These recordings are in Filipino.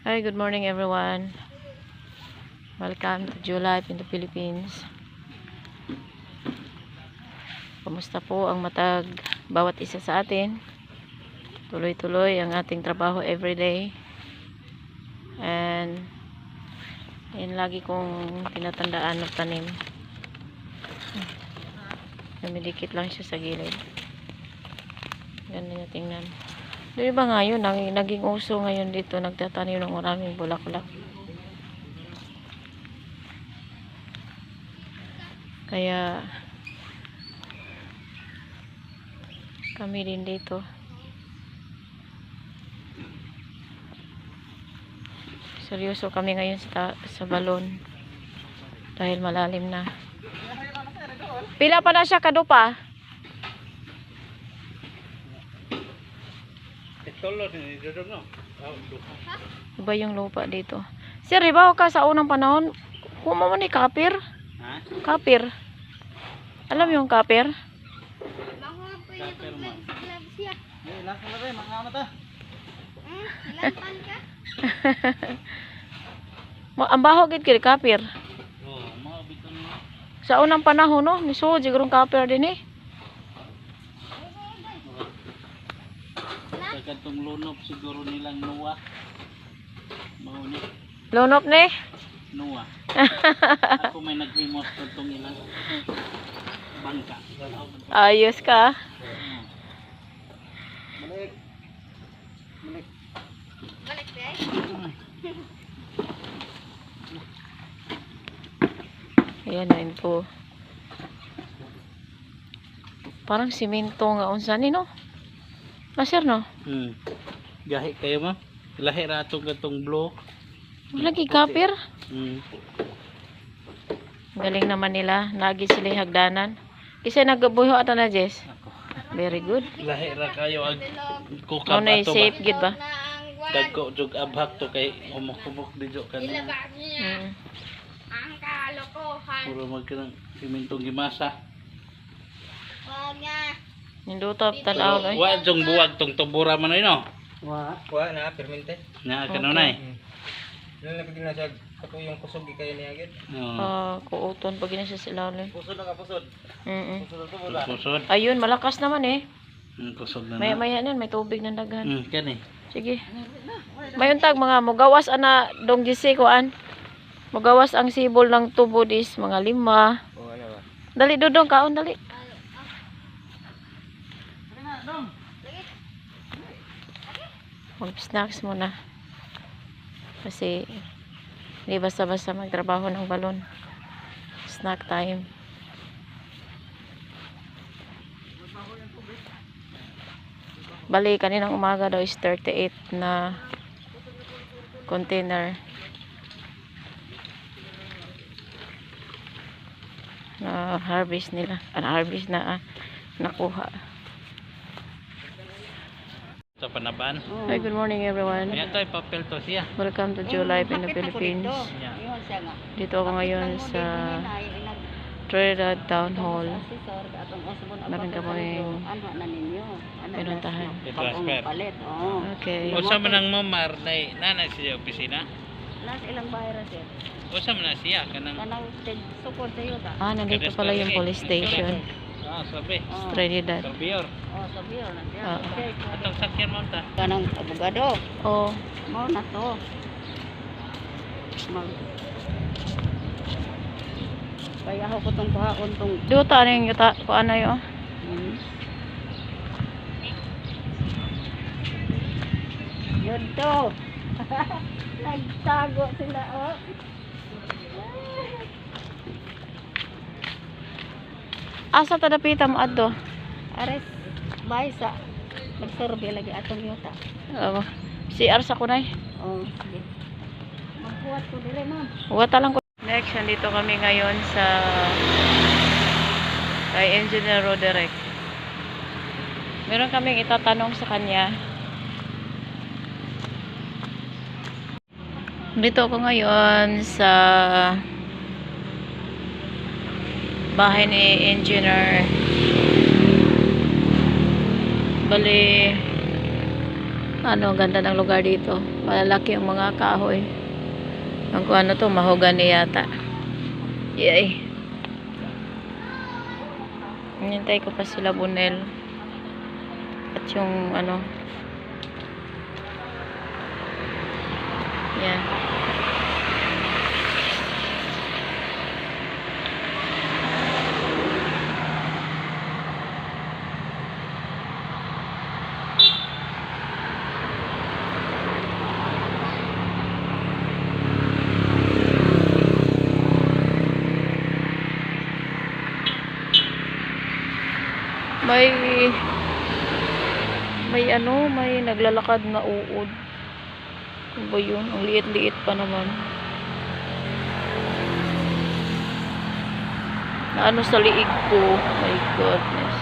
Hi, good morning everyone. Welcome to July in the Philippines. Kumusta po ang matag bawat isa sa atin? Tuloy-tuloy ang ating trabaho everyday. And yun lagi kong tinatandaan ng tanim. Namidikit lang siya sa gilid. Ganun niya tingnan. Di ba ngayon, naging, naging uso ngayon dito, nagtatanim ng maraming bulaklak. Kaya, kami din dito. Seryoso kami ngayon sa, sa balon. Dahil malalim na. Pila pa na siya kadupa? Iba yung lupa dito. Sir, iba ka sa unang panahon, kuma mo ni kapir? Ha? Kapir. Alam mo yung kapir? Kapir man. Eh, lasa na rin, mga mata. Mo ang baho gid kay kapir. Oo, mga biton mo. Sa unang panahon no, ni so siguro kapir din eh. Kagantong lunop siguro nilang nuwa. Mauni, Lunop ni. nuwa. Ako may naghimos ko itong ilang bangka. Ayos ka. Balik. Balik. Ayan na yun po. Parang simento nga unsa ni no? Ah, sir no? Hmm. Gahi kayo ma? Lahi ra itong gatong blow. Lagi kapir. Hmm. Galing naman nila. Lagi sila hagdanan. Kasi nagabuho ata na Jess. Very good. Lahi ra kayo ag Ano kukab na ato safe gid ba? Dagko jug abhak to kay humok-humok didyo kanina. Mm. Ang kalokohan. Puro magkanang simintong gimasa. Huwag niya. Nindutop tanaw no. Wa jung buwag tong tubura man ay no. Wa, wa na permente. Na kanunay. Dili na pagina sa katuyong kusog kay niya gid. Oo. Ah, kuuton pag ina siya sila ulit. Pusod na ka pusod. Mm Pusod to wala. Kusod. Ayun, malakas naman eh. Mm, kusog na Maya na. maya nan, may tubig na daghan. Mm, kani. Sige. Mayon tag mga mugawas ana dong gisi kuan. Mugawas ang sibol ng tubo is mga lima. O ano ba? Dali dudong kaon dali. Mag snacks muna. Kasi hindi basta-basta magtrabaho ng balon. Snack time. Bali, kaninang umaga daw is 38 na container na harvest nila. Ano, harvest na ah, nakuha. Sa panaban. Hi, good morning everyone. Ayan to, papel to siya. Welcome to Joe Life in the Philippines. Siya. Dito ako ngayon sa Trinidad Town Hall. Meron ka kaming na ninyo? Ano pinuntahan. Oo. Okay. O sa manang mamar na nanay siya opisina. Nas ilang bayra sir? O sa man siya kanang Kanang support sa iyo ta. Ah, nandito pala yung police station. Ah, sabi. Oo. Trinidad. Karbiyor. Oh, sabi yun. nandiyan. Ah. Okay. Atong sakyan mo ta. Kanang abogado. Oh, Mo na to. Mag Kaya ako ko tong kahapon tong dito ano yung yuta ko ano yun? Hmm. Yun to. Nagtago sila, oh. Asa tadapita mo adto? Ares, bay sa magsurvey lagi atong yuta. Oh, CR sa kunay. Oh, sige. Magbuhat ko dire, ma'am. Wata lang ko. Next, nandito kami ngayon sa kay Engineer Roderick. Meron kaming itatanong sa kanya. Dito ako ngayon sa bahay ni Engineer. Bali, Ano, ganda ng lugar dito. Malalaki ang mga kahoy. Ang kung ano to, mahogany yata. Yay. Hinintay ko pa sila Bunel. At yung ano. Yan. May may ano, may naglalakad na uod. Ano ba yun? Ang liit-liit pa naman. Na ano sa liig ko. My goodness.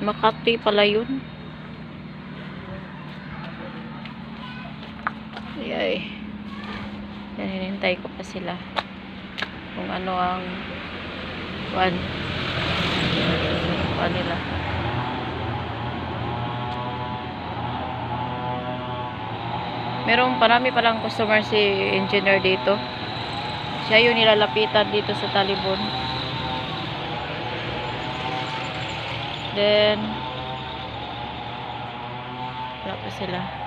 Makati pala yun. Yay. Yan, hinintay ko pa sila. Kung ano ang one. Kuan nila. Merong parami palang customer si engineer dito. Siya yung nilalapitan dito sa Talibon. Then, wala pa sila.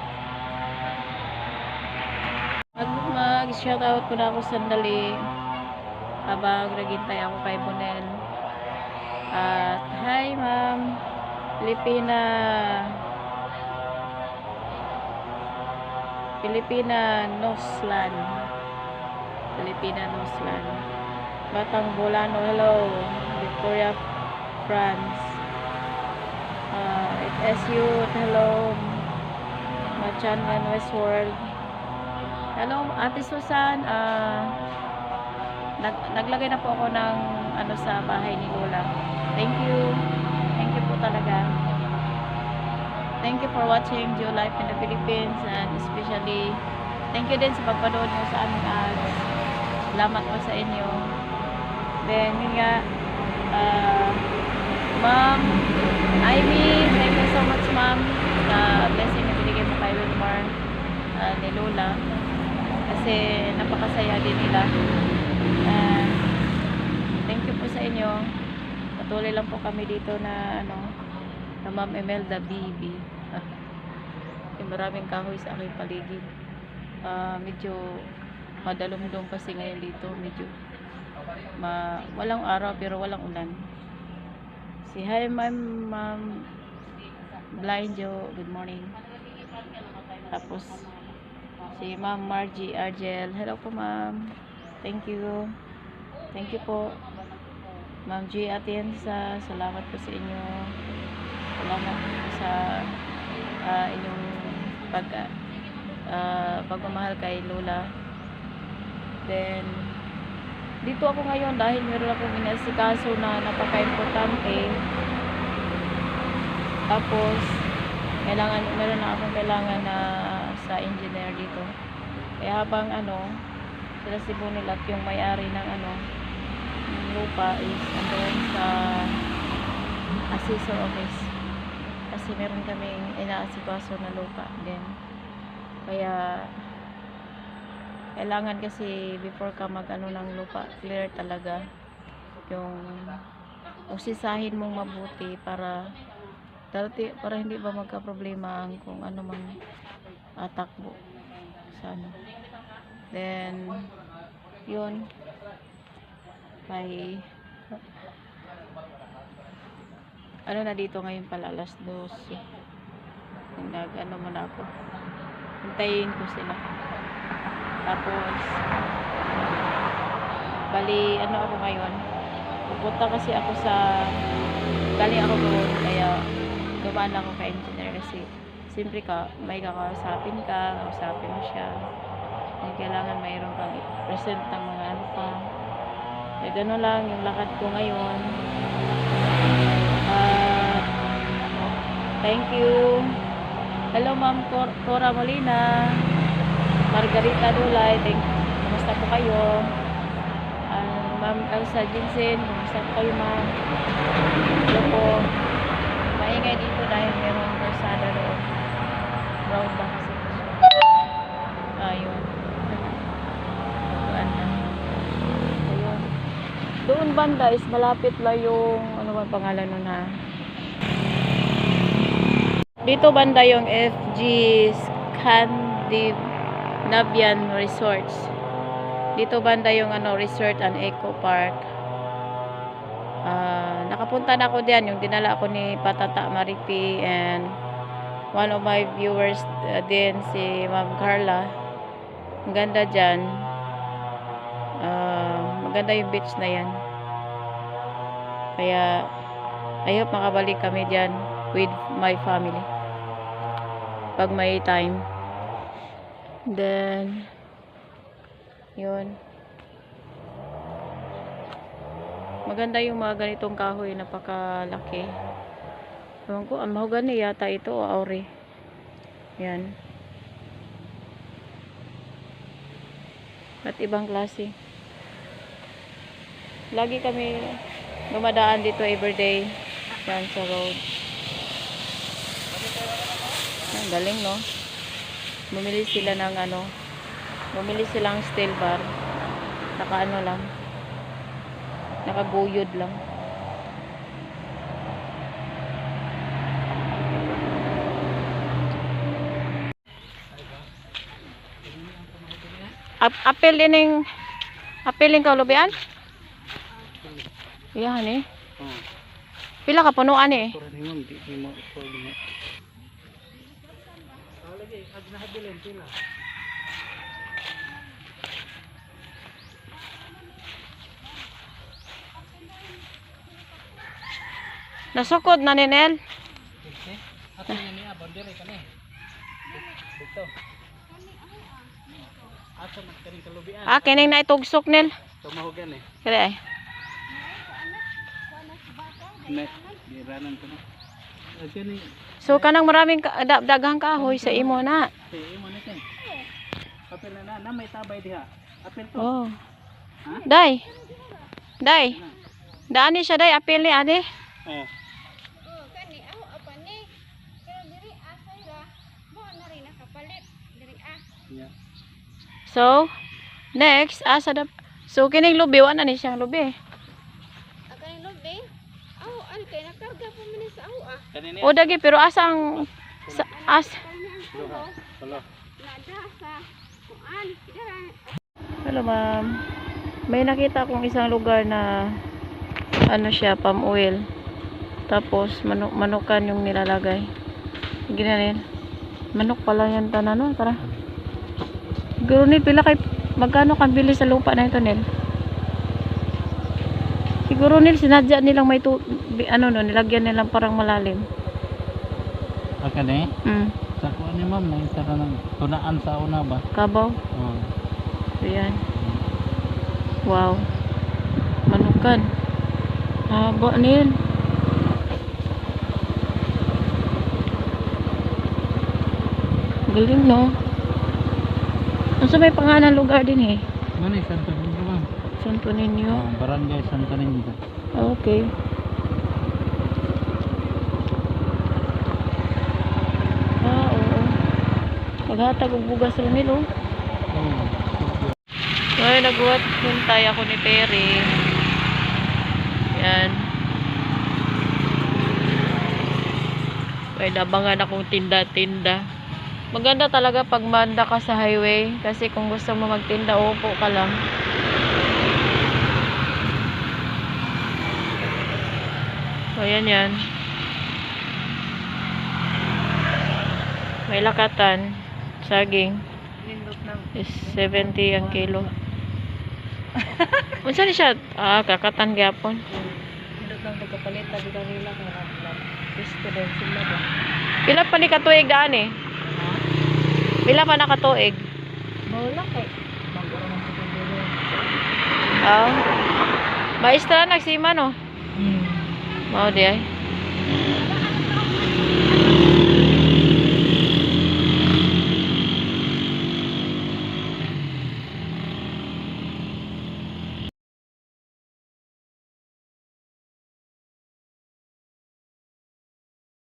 Mag shoutout ko na ako sandali habang naghintay ako kay Bonel. At, hi ma'am, Pilipina, Pilipina Noslan. Pilipina Noslan. Batang Bolano, hello. Victoria, France. Uh, it SU, hello. Machan and Westworld. Hello, Ate Susan. Ah, nag naglagay na po ako ng ano sa bahay ni Lola. Thank you. Thank you po talaga. Thank you for watching Joe Life in the Philippines and especially thank you din sa pagpanood nyo sa aming ads. Salamat po sa inyo. Then, yun nga, ah, Ma'am Ivy, thank you so much ma'am sa blessing na binigay mo kay Wilmar ah, ni Lola kasi napakasaya din nila. And thank you po sa inyo. Patuloy lang po kami dito na ano na Ma'am Emelda BB yung maraming kahoy sa aking paligid. Ah, medyo madalumdum kasi ngayon dito. Medyo ma walang araw pero walang ulan. Si hi ma'am, ma'am Blind Joe, good morning. Tapos si ma'am Margie Argel, hello po ma'am. Thank you. Thank you po. Ma'am G Atienza, salamat po sa inyo. Salamat po sa ah, inyong pag ah, pagmamahal kay Lola. Then dito ako ngayon dahil meron akong inasikaso na napaka-importante. Tapos, kailangan, meron na akong kailangan na sa engineer dito. Kaya habang ano, sila si Bunil at yung may-ari ng ano, ng lupa is andun sa assessor office. Kasi meron kaming inaasikaso na lupa din. Kaya, kailangan kasi before ka mag ano ng lupa clear talaga yung usisahin mong mabuti para dati para hindi ba magka problema ang kung ano mang atakbo sa ano. Then yun. May ano na dito ngayon pala alas 12 nag ano muna ako. Hintayin ko sila. Tapos, bali, ano ako ngayon? Pupunta kasi ako sa, galing ako doon, kaya dumaan ako kay engineer kasi siyempre ka, may kakausapin ka, kausapin mo siya. Kaya kailangan mayroon kang present ng mga ano pa. Kaya gano'n lang yung lakad ko ngayon. At, thank you. Hello, Ma'am Cor- Cora Molina. Margarita Dulay. Thank Kumusta po kayo? Ah, Ma'am Elsa Jinsen. Kumusta po kayo, Ma'am? Hello po. Maingay dito dahil mayroong versada doon. Brown ba kasi? Ayun. Na. Ayun. Doon banda is malapit lang yung ano ba pangalan nun ha? Dito banda yung FG Scandinavian Resorts. Dito banda yung ano resort and eco park. Ah, nakapunta na ako diyan yung dinala ako ni Patata Maripi and one of my viewers uh, din si Ma'am Carla. Ang ganda diyan. Ah, maganda yung beach na yan. Kaya I hope makabalik kami diyan with my family pag may time. Then, yun. Maganda yung mga ganitong kahoy, napakalaki. Ewan ko, ang mahogani yata ito o auri. Yan. At ibang klase. Lagi kami dumadaan dito everyday. Yan sa road. Ang galing, no? Bumili sila ng ano, bumili silang steel bar. Naka ano lang. Nakaguyod lang. Ap apel din yung apel yung kaulubian? Yan eh. Oh. Pila ka punuan eh. Ni. Nasukod na ni Nel. Boundary ka na eh. Dito. Ato man kaning kalubian. Ah, kining na itugsok Nel. Tumahugan eh. Kaya ay. Na. Agyan ni, So kanang maraming ka, da, daghang kahoy sa imo na. si imo na ten. Apel na na, na may tabay diha. Apel to. Oh. Ha? Day. Day. Daan ni siya day apil ni ade. Oh, kani ako apa ni? Pero diri asay ra, mo na rin nakapalit. Diri ah. Yeah. So, next asa da So kining lubi wa na ni siyang lubi. Ni lobe. Aw, ano kay nakarga pa man sa aw ah. O dagi pero asang sa, as Kani ang sa. Dira. Hello ma'am. May nakita akong isang lugar na ano siya, palm oil. Tapos manok manukan yung nilalagay. Ginanin. Manok pala yan tanan no, tara. Siguro ni pila kay magkano kan bili sa lupa na ito nil? Siguro nil sinadya nilang may tu, ano no, nilagyan nilang parang malalim. Aka ni. Mm. Sa kuan ni ma'am, na isa ka ng tunaan sa una ba? Kabaw. Oh. Ayan. Wow. Manukan. Haba nil. Galing no. Sa may pangalan lugar din eh. Ano ni Santo Niño ma'am? Santo Niño. Oh, barangay Santo Niño. Okay. Ah, oo. Maghatag og bugas rin nilo. Oh. Ay, nagwat hintay ako ni Terry. Yan. May nabangan akong tinda-tinda. Maganda talaga pag manda ka sa highway. Kasi kung gusto mo magtinda, upo ka lang. So, yan yan. May lakatan. Saging. Is 70 ang kilo. Unsa ni siya? Ah, kakatan gyapon. Dito lang pagkapalit ta dito nila kay na. Gusto daw sila ba. Pila pa ni katuig daan eh? Pila pa nakatuig? Mawala kay. Ng siguro. Ah. Maestra nagsima no. Hmm. Mao di ay.